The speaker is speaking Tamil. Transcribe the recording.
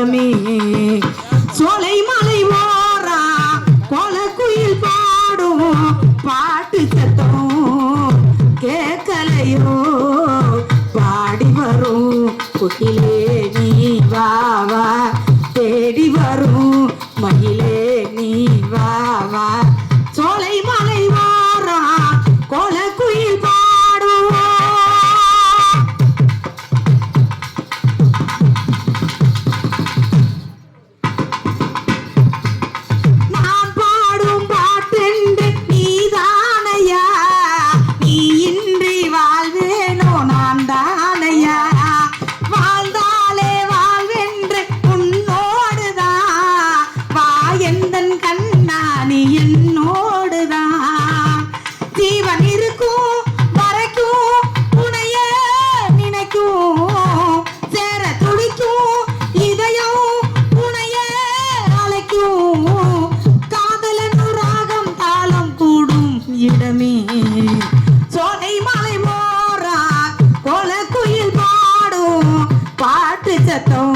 சரணமே சோலை மலை ஓரா கொல குயில் பாடுவோம் பாட்டு சத்தம் கேட்கலையோ? பாடி வரும் குட்டிலே நீ வாவா தேடி வரும் மகிழே இடமே சோலை மலை மோரா கொல குயில் பாடும். பாட்டு சத்தம்